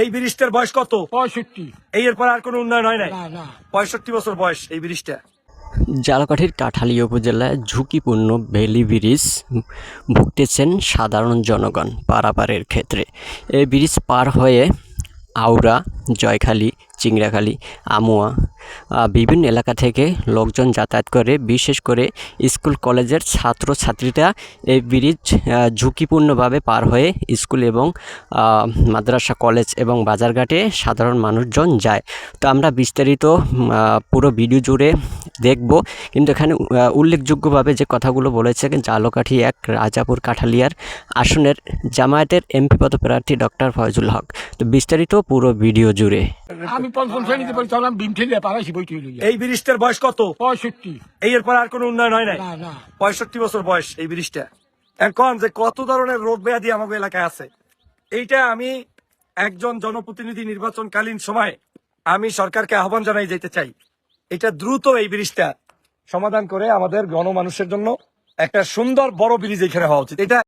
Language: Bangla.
এই ব্রিজটার বয়স কত? পঁয়ষট্টি। এই এরপর আর কোনো উন্নয়ন হয় নাই? না পঁয়ষট্টি বছর বয়স এই ব্রিজটা জালকাঠির কাঠালি উপজেলায় ঝুঁকিপূর্ণ ভেলি ব্রিজ ভুগতেছেন সাধারণ জনগণ পারাপারের ক্ষেত্রে। এই ব্রিজ পার হয়ে আউরা জয়খালী চিংড়াখালী, আমুয়া বিভিন্ন এলাকা থেকে লোকজন যাতায়াত করে, বিশেষ করে স্কুল কলেজের ছাত্র ছাত্রীরা এই ব্রিজ ঝুঁকিপূর্ণভাবে পার হয়ে স্কুল এবং মাদ্রাসা, কলেজ এবং বাজারঘাটে সাধারণ মানুষজন যায়। তো আমরা বিস্তারিত পুরো ভিডিও জুড়ে দেখব। কিন্তু এখানে উল্লেখযোগ্যভাবে যে কথাগুলো বলেছে জালকাঠি এক রাজাপুর কাঠালিয়ার আসনের জামায়াতের এমপি পদপ্রার্থী ডক্টর ফয়জুল হক। তো বিস্তারিত পুরো ভিডিও জুড়ে। আমি পঞ্চম শ্রেণীতে পড়ি তখন আমি বিম ঠেলে পারাইছি বইটি এই ব্রিজটার বয়স কত? পঁয়ষট্টি। এই এরপর আর কোনো উন্নয়ন হয় নাই? না না। পঁয়ষট্টি বছর বয়স এই ব্রিজটা। এখন যে কত ধরনের রোগ ব্যাধি আমাদের এলাকায় আছে? এইটা আমি একজন জনপ্রতিনিধি নির্বাচনকালীন সময় আমি সরকারকে আহ্বান জানাই যেতে চাই। এটা দ্রুত এই ব্রিজটা সমাধান করে আমাদের গণমানুষের জন্য একটা সুন্দর বড় ব্রিজ এখানে হওয়া উচিত। এটা